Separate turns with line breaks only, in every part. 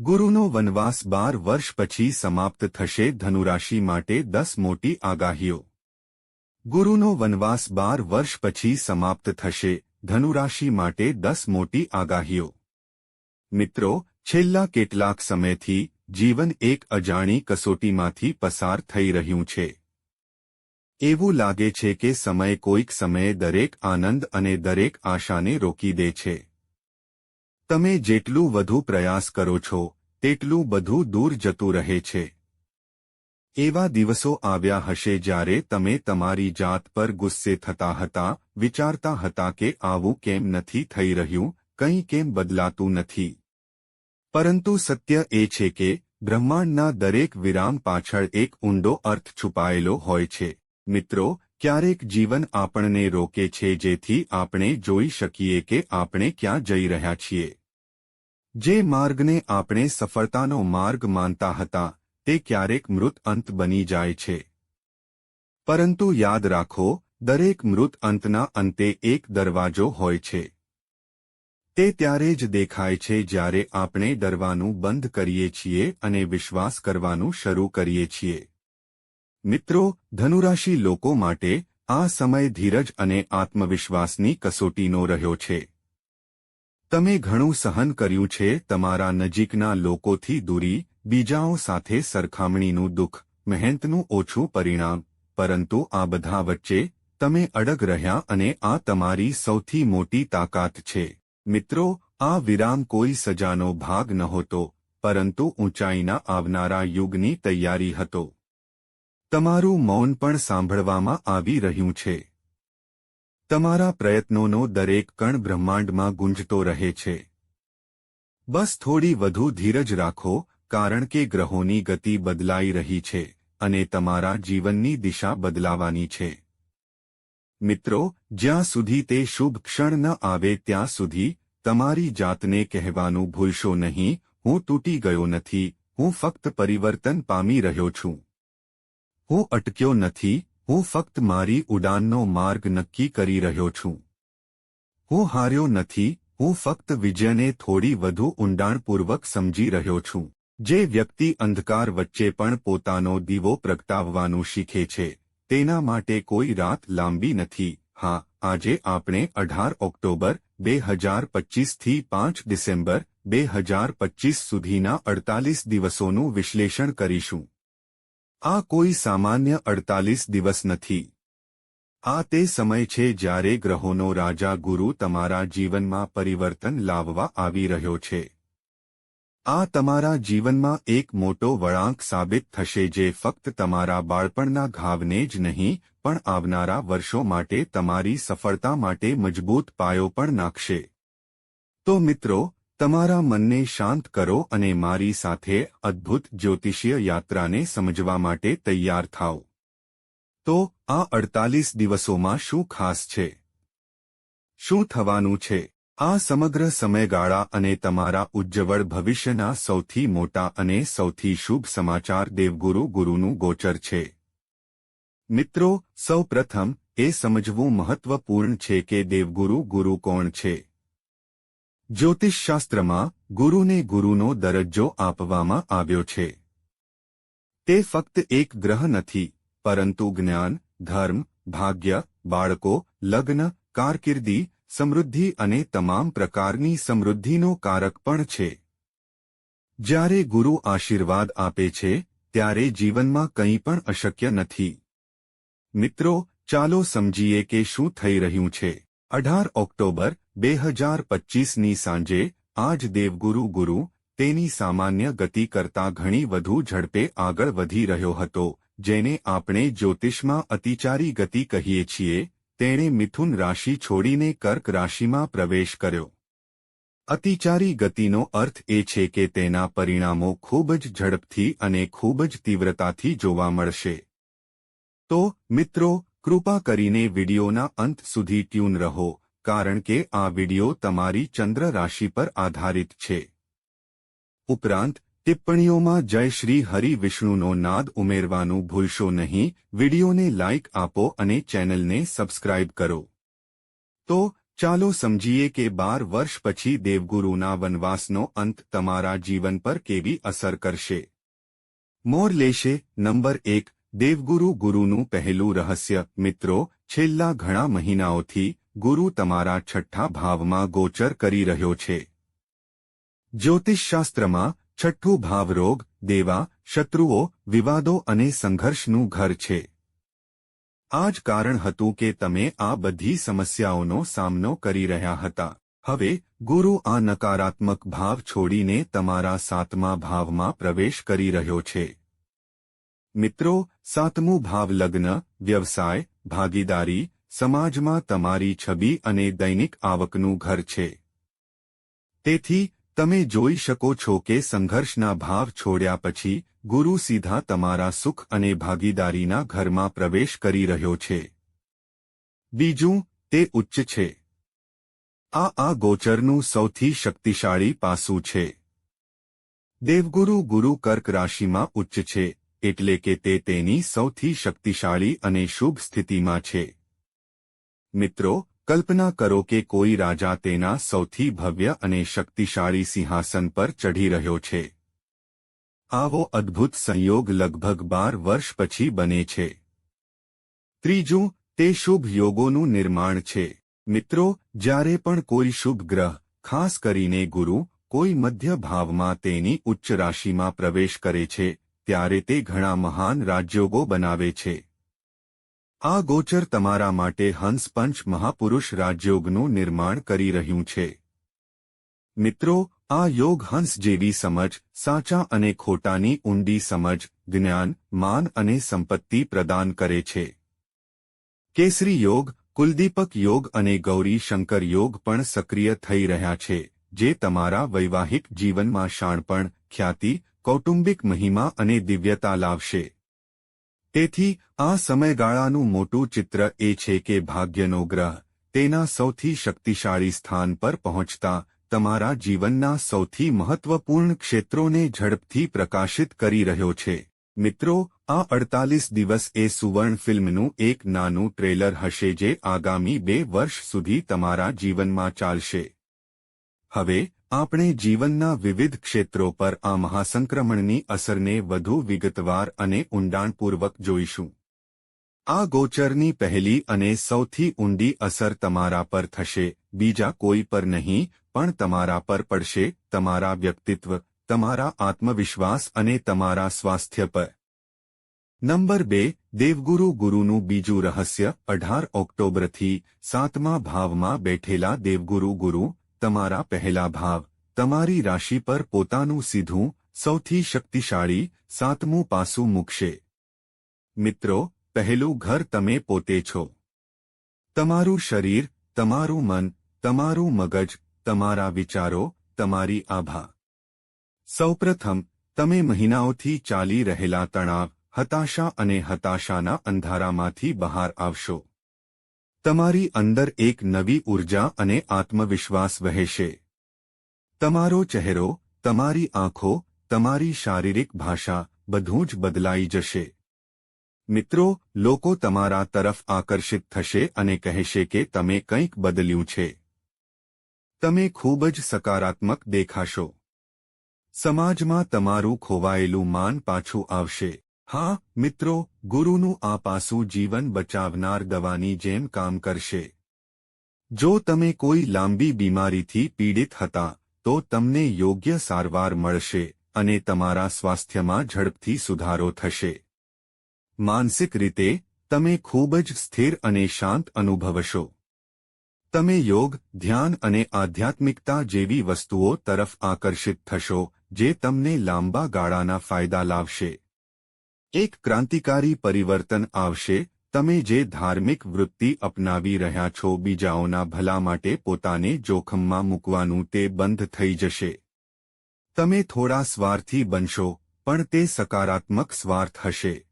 ગુરુનો વનવાસ બાર વર્ષ પછી સમાપ્ત થશે ધનુરાશિ માટે દસ મોટી આગાહીઓ. ગુરુનો વનવાસ બાર વર્ષ પછી સમાપ્ત થશે ધનુરાશિ માટે દસ મોટી આગાહીઓ. મિત્રો, છેલ્લા કેટલાક સમયથી જીવન એક અજાણી કસોટીમાંથી પસાર થઈ રહ્યું છે. એવું લાગે છે કે સમય કોઈક સમયે દરેક આનંદ અને દરેક આશાને રોકી દે છે. તમે જેટલું વધુ પ્રયાસ કરો છો, તેટલું બધું દૂર જતું રહે છે. એવા દિવસો આવ્યા હશે જ્યારે તમે તમારી જાત પર ગુસ્સે થતા હતા, વિચારતા હતા કે આવું કેમ નથી થઈ રહ્યું, કંઈ કેમ બદલાતું નથી. પરંતુ સત્ય એ છે કે, બ્રહ્માંડના દરેક વિરામ પાછળ એક ઊંડો અર્થ છુપાયેલો હોય છે. મિત્રો ક્યારેક જીવન આપણને રોકે છે જેથી આપણે જોઈ શકીએ કે આપણે ક્યાં જઈ રહ્યા છીએ. જે માર્ગને આપણે સફળતાનો માર્ગ માનતા હતા, તે ક્યારેક મૃત અંત બની જાય છે. પરંતુ યાદ રાખો, દરેક મૃત અંતના અંતે એક દરવાજો હોય છે. તે ત્યારે જ દેખાય છે જ્યારે આપણે ડરવાનું બંધ કરીએ છીએ અને વિશ્વાસ કરવાનું શરૂ કરીએ છીએ. મિત્રો, ધનુરાશિ લોકો માટે આ સમય ધીરજ અને આત્મવિશ્વાસની કસોટીનો રહ્યો છે. તમે ઘણું સહન કર્યું છે તમારા નજીકના લોકોથી દૂરી, બીજાઓ સાથે સરખામણીનું દુઃખ, મહેનતનું ઓછું પરિણામ, પરંતુ આ બધા વચ્ચે તમે અડગ રહ્યા અને આ તમારી સૌથી મોટી તાકાત છે. મિત્રો, આ વિરામ કોઈ સજાનો ભાગ નહોતો, પરંતુ ઊંચાઈના આવનારા યુગની તૈયારી હતો. તમારું મૌન પણ સાંભળવામાં આવી રહ્યું છે. તમારા પ્રયત્નોનો દરેક કણ બ્રહ્માંડમાં ગુંજતો રહે છે. બસ થોડી વધુ ધીરજ રાખો, કારણ કે ગ્રહોની ગતિ બદલાઈ રહી છે અને તમારા જીવનની દિશા બદલાવાની છે. મિત્રો, જ્યાં સુધી તે શુભ ક્ષણ ન આવે ત્યાં સુધી તમારી જાતને કહેવાનું ભૂલશો નહીં, હું તૂટી ગયો નથી, હું ફક્ત પરિવર્તન પામી રહ્યો છું. હું અટક્યો નથી, હું ફક્ત મારી ઉડાનનો માર્ગ નક્કી કરી રહ્યો છું. હું હાર્યો નથી, હું ફક્ત વિજયને થોડી વધુ ઊંડાણપૂર્વક સમજી રહ્યો છું. જે વ્યક્તિ અંધકાર વચ્ચે પણ પોતાનો દીવો પ્રગટાવવાનું શીખે છે, તેના માટે કોઈ રાત લાંબી નથી. હા, આજે આપણે અઢાર ઓક્ટોબર, બે હજાર પચ્ચીસથી પાંચ ડિસેમ્બર, બે હજાર પચ્ચીસ સુધીના અડતાલીસ દિવસોનું વિશ્લેષણ કરીશું. આ કોઈ સામાન્ય અડતાલીસ દિવસ નથી. આ તે સમય છે જ્યારે ગ્રહોનો રાજા ગુરુ તમારા જીવનમાં પરિવર્તન લાવવા આવી રહ્યો છે. આ તમારા જીવનમાં એક મોટો વળાંક સાબિત થશે જે ફક્ત તમારા બાળપણના ઘાવને જ નહીં, પણ આવનારા વર્ષો માટે તમારી સફળતા માટે મજબૂત પાયો પણ નાખશે. તો મિત્રો તમારા મનને શાંત કરો અને મારી સાથે અદ્ભુત જ્યોતિષીય યાત્રાને સમજવા માટે તૈયાર થાઓ. તો, આ અડતાલીસ દિવસોમાં શું ખાસ છે? શું થવાનું છે? આ સમગ્ર સમયગાળા અને તમારા ઉજ્જવળ ભવિષ્યના સૌથી મોટા અને સૌથી શુભ સમાચાર દેવગુરુ ગુરુનું ગોચર છે. મિત્રો સૌ પ્રથમ એ સમજવું મહત્વપૂર્ણ છે કે દેવગુરુ ગુરુ કોણ છે? જ્યોતિષશાસ્ત્રમાં ગુરુને ગુરુનો દરજ્જો આપવામાં આવ્યો છે. તે ફક્ત એક ગ્રહ નથી, પરંતુ જ્ઞાન, ધર્મ, ભાગ્ય, બાળકો, લગ્ન, કારકિર્દી, સમૃદ્ધિ અને તમામ પ્રકારની સમૃદ્ધિનો કારક પણ છે. જ્યારે ગુરુ આશીર્વાદ આપે છે, ત્યારે જીવનમાં કંઈ પણ અશક્ય નથી. મિત્રો, ચાલો સમજીએ કે શું થઈ રહ્યું છે. અઢાર ઓક્ટોબર બે હજાર પચ્ચીસની સાંજે, આજ દેવગુરુ ગુરુ, તેની સામાન્ય ગતિ કરતાં ઘણી વધુ ઝડપે આગળ વધી રહ્યો હતો, જેને આપણે જ્યોતિષમાં અતિચારી ગતિ કહીએ છીએ, તેણે મિથુન રાશિ છોડીને કર્ક રાશિમાં પ્રવેશ કર્યો. અતિચારી ગતિનો અર્થ એ છે કે તેના પરિણામો ખૂબ જ ઝડપથી અને ખૂબ જ તીવ્રતાથી જોવા મળશે. તો મિત્રો, કૃપા કરીને વિડિયોના અંત સુધી ટ્યુન રહો કારણ કે આ વિડિયો તમારી ચંદ્ર રાશિ પર આધારિત છે. ઉપરાંત, ટિપ્પણીઓમાં જય શ્રી હરિ વિષ્ણુનો નાદ ઉમેરવાનું ભૂલશો નહીં, વિડિયોને લાઇક આપો અને ચેનલને સબસ્ક્રાઇબ કરો. તો, ચાલો સમજીએ કે બાર વર્ષ પછી દેવગુરુના વનવાસનો અંત તમારા જીવન પર કેવી અસર કરશે. મોર લેશે. નંબર એક, દેવગુરુ ગુરુનું પહેલું રહસ્ય, મિત્રો, છેલ્લા ઘણા મહિનાઓથી ગુરુ તમારા છઠ્ઠા ભાવમાં ગોચર કરી રહ્યો છે. જ્યોતિષશાસ્ત્રમાં છઠ્ઠું ભાવ રોગ, દેવા, શત્રુઓ, વિવાદો અને સંઘર્ષનું ઘર છે. આ જ કારણ હતું કે તમે આ બધી સમસ્યાઓનો સામનો કરી રહ્યા હતા. હવે ગુરુ આ નકારાત્મક ભાવ છોડીને તમારા સાતમા ભાવમાં પ્રવેશ કરી રહ્યો છે. મિત્રો, સાતમું ભાવ લગ્ન, વ્યવસાય, ભાગીદારી સમાજમાં તમારી છબી અને દૈનિક આવકનું ઘર છે. તેથી, તમે જોઈ શકો છો કે સંઘર્ષના ભાવ છોડ્યા પછી, ગુરુ સીધા તમારા સુખ અને ભાગીદારીના ઘરમાં પ્રવેશ કરી રહ્યો છે. બીજું, તે ઉચ્ચ છે. આ આ ગોચરનું સૌથી શક્તિશાળી પાસું છે. દેવગુરુ ગુરુ કર્ક રાશિમાં ઉચ્ચ છે, એટલે કે તે તેની સૌથી શક્તિશાળી અને શુભ સ્થિતિમાં છે. મિત્રો, કલ્પના કરો કે કોઈ રાજા તેના સૌથી ભવ્ય અને શક્તિશાળી સિંહાસન પર ચઢી રહ્યો છે. આવો અદ્ભુત સંયોગ લગભગ બાર વર્ષ પછી બને છે. ત્રીજું, તે શુભ યોગોનું નિર્માણ છે. મિત્રો, જ્યારે પણ કોઈ શુભ ગ્રહ, ખાસ કરીને ગુરુ, કોઈ મધ્ય ભાવમાં તેની ઉચ્ચ રાશિમાં પ્રવેશ કરે છે, ત્યારે તે ઘણા મહાન રાજયોગો બનાવે છે. આ ગોચર તમારા માટે હંસપંચ મહાપુરુષ રાજયોગનું નિર્માણ કરી રહ્યું છે. મિત્રો, આ યોગ હંસ જેવી સમજ, સાચા અને ખોટાની ઊંડી સમજ, જ્ઞાન, માન અને સંપત્તિ પ્રદાન કરે છે. કેસરી યોગ, કુલદીપક યોગ અને ગૌરી શંકર યોગ પણ સક્રિય થઈ રહ્યા છે, જે તમારા વૈવાહિક જીવનમાં શાણપણ, ખ્યાતિ, કૌટુંબિક મહિમા અને દિવ્યતા લાવશે. તેથી આ સમયગાળાનું મોટું ચિત્ર એ છે કે ભાગ્યનો ગ્રહ તેના સૌથી શક્તિશાળી સ્થાન પર પહોંચતા તમારા જીવનના સૌથી મહત્વપૂર્ણ ક્ષેત્રોને ઝડપથી પ્રકાશિત કરી રહ્યો છે. મિત્રો, આ અડતાલીસ દિવસ એ સુવર્ણ ફિલ્મનું એક નાનું ટ્રેલર હશે જે આગામી બે વર્ષ સુધી તમારા જીવનમાં ચાલશે. હવે આપણે જીવનના વિવિધ ક્ષેત્રો પર આ મહાસંક્રમણની અસરને વધુ વિગતવાર અને ઊંડાણપૂર્વક જોઈશું. આ ગોચરની પહેલી અને સૌથી ઊંડી અસર તમારા પર થશે, બીજા કોઈ પર નહીં, પણ તમારા પર પડશે, તમારા વ્યક્તિત્વ, તમારા આત્મવિશ્વાસ અને તમારા સ્વાસ્થ્ય પર. નંબર બે, દેવગુરુ ગુરુનું બીજું રહસ્ય, અઢાર ઓક્ટોબરથી સાતમા ભાવમાં બેઠેલા દેવગુરુ ગુરુ તમારા પહેલા ભાવ, તમારી રાશિ પર પોતાનું સીધું, સૌથી શક્તિશાળી, સાતમું પાસું મૂકશે. મિત્રો, પહેલું ઘર તમે પોતે છો. તમારું શરીર, તમારું મન, તમારું મગજ, તમારા વિચારો, તમારી આભા. સૌપ્રથમ, તમે મહિનાઓથી ચાલી રહેલા તણાવ, હતાશા અને હતાશાના અંધારામાંથી બહાર આવશો. તમારી અંદર એક નવી ઊર્જા અને આત્મવિશ્વાસ વહેશે તમારો ચહેરો, તમારી આંખો, તમારી શારીરિક ભાષા બધું જ બદલાઈ જશે. મિત્રો, લોકો તમારા તરફ આકર્ષિત થશે અને કહેશે કે તમે કંઈક બદલ્યું છે. તમે ખૂબ જ સકારાત્મક દેખાશો. સમાજમાં તમારું ખોવાયેલું માન પાછું આવશે. હા, મિત્રો, ગુરુનું આ પાસું જીવન બચાવનાર દવાની જેમ કામ કરશે. જો તમે કોઈ લાંબી બીમારીથી પીડિત હતા, તો તમને યોગ્ય સારવાર મળશે અને તમારા સ્વાસ્થ્યમાં ઝડપથી સુધારો થશે. માનસિક રીતે, તમે ખૂબ જ સ્થિર અને શાંત અનુભવશો. તમે યોગ, ધ્યાન અને આધ્યાત્મિકતા જેવી વસ્તુઓ તરફ આકર્ષિત થશો, જે તમને લાંબા ગાળાના ફાયદા લાવશે. એક ક્રાંતિકારી પરિવર્તન આવશે, તમે જે ધાર્મિક વૃત્તિ અપનાવી રહ્યા છો બીજાઓના ભલા માટે પોતાને જોખમમાં મૂકવાનું તે બંધ થઈ જશે. તમે થોડા સ્વાર્થી બનશો, પણ તે સકારાત્મક સ્વાર્થ હશે.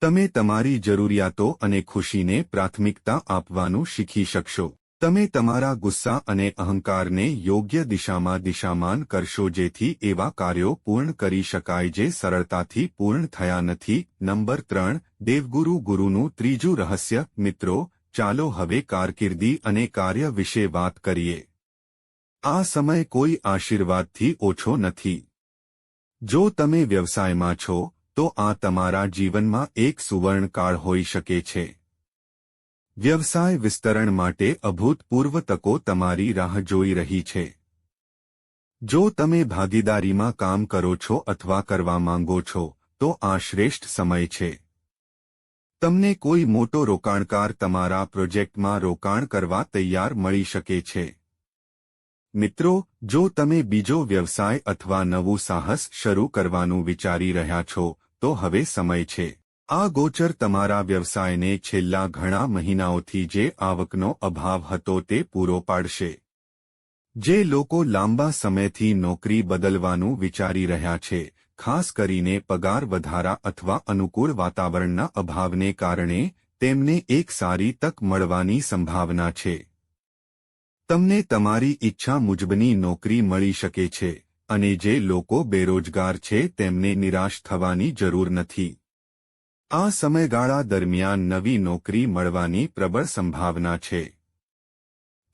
તમે તમારી જરૂરિયાતો અને ખુશીને પ્રાથમિકતા આપવાનું શીખી શકશો. તમે તમારા ગુસ્સા અને અહંકારને યોગ્ય દિશામાં દિશામાન કરશો જેથી એવા કાર્યો પૂર્ણ કરી શકાય જે સરળતાથી પૂર્ણ થયા નથી. નંબર ત્રણ, દેવગુરુ ગુરુનું ત્રીજું રહસ્ય, મિત્રો, ચાલો હવે કારકિર્દી અને કાર્ય વિશે વાત કરીએ. આ સમય કોઈ આશીર્વાદથી ઓછો નથી. જો તમે વ્યવસાયમાં છો, તો આ તમારા જીવનમાં એક સુવર્ણકાળ હોઈ શકે છે. વ્યવસાય વિસ્તરણ માટે અભૂતપૂર્વ તકો તમારી રાહ જોઈ રહી છે. જો તમે ભાગીદારીમાં કામ કરો છો અથવા કરવા માંગો છો, તો આ શ્રેષ્ઠ સમય છે. તમને કોઈ મોટો રોકાણકાર તમારા પ્રોજેક્ટમાં રોકાણ કરવા તૈયાર મળી શકે છે. મિત્રો, જો તમે બીજો વ્યવસાય અથવા નવું સાહસ શરૂ કરવાનું વિચારી રહ્યા છો, તો હવે સમય છે. આ ગોચર તમારા વ્યવસાયને છેલ્લા ઘણા મહિનાઓથી જે આવકનો અભાવ હતો તે પૂરો પાડશે. જે લોકો લાંબા સમયથી નોકરી બદલવાનું વિચારી રહ્યા છે, ખાસ કરીને પગાર વધારા અથવા અનુકૂળ વાતાવરણના અભાવને કારણે, તેમને એક સારી તક મળવાની સંભાવના છે. તમને તમારી ઈચ્છા મુજબની નોકરી મળી શકે છે, અને જે લોકો બેરોજગાર છે તેમને નિરાશ થવાની જરૂર નથી. આ સમયગાળા દરમિયાન નવી નોકરી મળવાની પ્રબળ સંભાવના છે.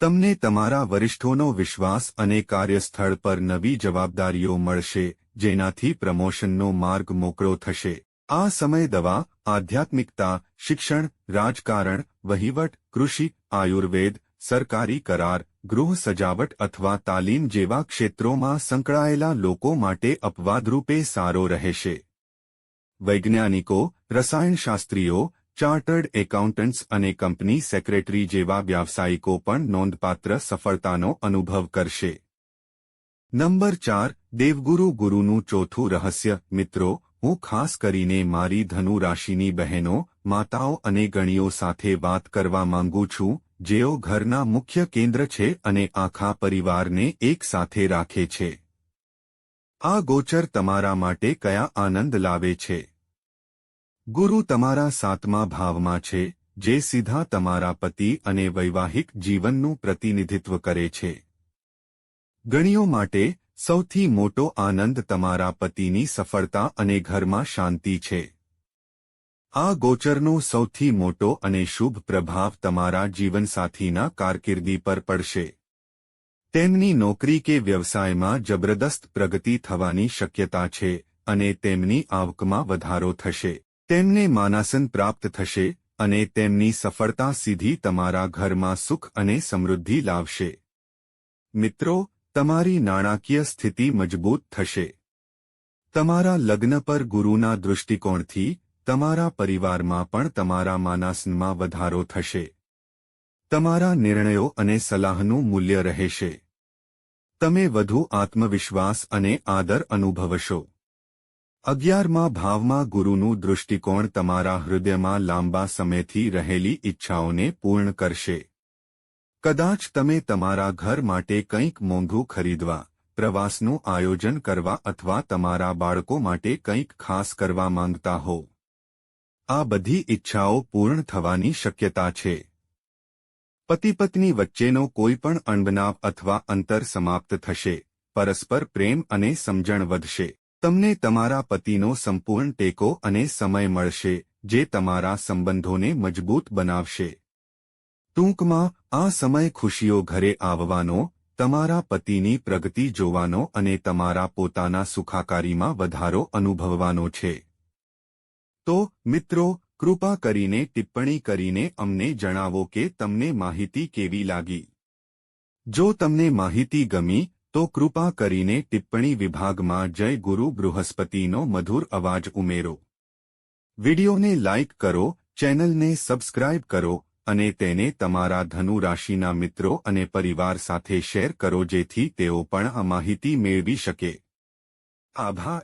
તમને તમારા વરિષ્ઠોનો વિશ્વાસ અને કાર્યસ્થળ પર નવી જવાબદારીઓ મળશે, જેનાથી પ્રમોશનનો માર્ગ મોકળો થશે. આ સમય દવા, આધ્યાત્મિકતા, શિક્ષણ, રાજકારણ, વહીવટ, કૃષિ, આયુર્વેદ, સરકારી કરાર, ગૃહ સજાવટ અથવા તાલીમ જેવા ક્ષેત્રોમાં સંકળાયેલા લોકો માટે અપવાદરૂપે સારો રહેશે. વૈજ્ઞાનિકો, રસાયણશાસ્ત્રીઓ, ચાર્ટર્ડ એકાઉન્ટન્ટ્સ અને કંપની સેક્રેટરી જેવા વ્યાવસાયિકો પણ નોંધપાત્ર સફળતાનો અનુભવ કરશે. નંબર ચાર, દેવગુરુ ગુરુનું ચોથું રહસ્ય. મિત્રો, હું ખાસ કરીને મારી ધનુ રાશિની બહેનો, માતાઓ અને ગણીઓ સાથે વાત કરવા માંગુ છું, જેઓ ઘરના મુખ્ય કેન્દ્ર છે અને આખા પરિવારને એક સાથે રાખે છે. આ ગોચર તમારા માટે કયા આનંદ લાવે છે? ગુરુ તમારા સાતમા ભાવમાં છે, જે સીધા તમારા પતિ અને વૈવાહિક જીવનનું પ્રતિનિધિત્વ કરે છે. ગણીઓ માટે, સૌથી મોટો આનંદ તમારા પતિની સફળતા અને ઘરમાં શાંતિ છે. આ ગોચરનો સૌથી મોટો અને શુભ પ્રભાવ તમારા જીવનસાથીના કારકિર્દી પર પડશે. તેમની નોકરી કે વ્યવસાયમાં જબરદસ્ત પ્રગતિ થવાની શક્યતા છે, અને તેમની આવકમાં વધારો થશે. તેમને માનાસન પ્રાપ્ત થશે અને તેમની સફળતા સીધી તમારા ઘરમાં સુખ અને સમૃદ્ધિ લાવશે. મિત્રો, તમારી નાણાકીય સ્થિતિ મજબૂત થશે. તમારા લગ્ન પર ગુરુના દૃષ્ટિકોણથી તમારા પરિવારમાં પણ તમારા માનાસનમાં વધારો થશે. તમારા નિર્ણયો અને સલાહનું મૂલ્ય રહેશે. તમે વધુ આત્મવિશ્વાસ અને આદર અનુભવશો. અગિયારમાં ભાવમાં ગુરુનું દૃષ્ટિકોણ તમારા હૃદયમાં લાંબા સમયથી રહેલી ઈચ્છાઓને પૂર્ણ કરશે. કદાચ તમે તમારા ઘર માટે કંઈક મોંઘું ખરીદવા, પ્રવાસનું આયોજન કરવા અથવા તમારા બાળકો માટે કંઈક ખાસ કરવા માંગતા હો. આ બધી ઈચ્છાઓ પૂર્ણ થવાની શક્યતા છે. પતિ પત્ની વચ્ચેનો કોઈપણ અણબનાવ અથવા અંતર સમાપ્ત થશે, પરસ્પર પ્રેમ અને સમજણ વધશે. તમને તમારા પતિનો સંપૂર્ણ ટેકો અને સમય મળશે, જે તમારા સંબંધોને મજબૂત બનાવશે. ટૂંકમાં, આ સમય ખુશીઓ ઘરે આવવાનો, તમારા પતિની પ્રગતિ જોવાનો અને તમારા પોતાના સુખાકારીમાં વધારો અનુભવવાનો છે. તો, મિત્રો, કૃપા કરીને ટિપ્પણી કરીને અમને જણાવો કે તમને માહિતી કેવી લાગી? જો તમને માહિતી ગમી તો કૃપા કરીને ટિપ્પણી વિભાગમાં જય ગુરુ બૃહસ્પતિનો મધુર અવાજ ઉમેરો. વિડિયોને લાઇક કરો, ચેનલને સબસ્ક્રાઇબ કરો અને તેને તમારા ધનુ રાશિના મિત્રો અને પરિવાર સાથે શેર કરો જેથી તેઓ પણ આ માહિતી મેળવી શકે. આભાર.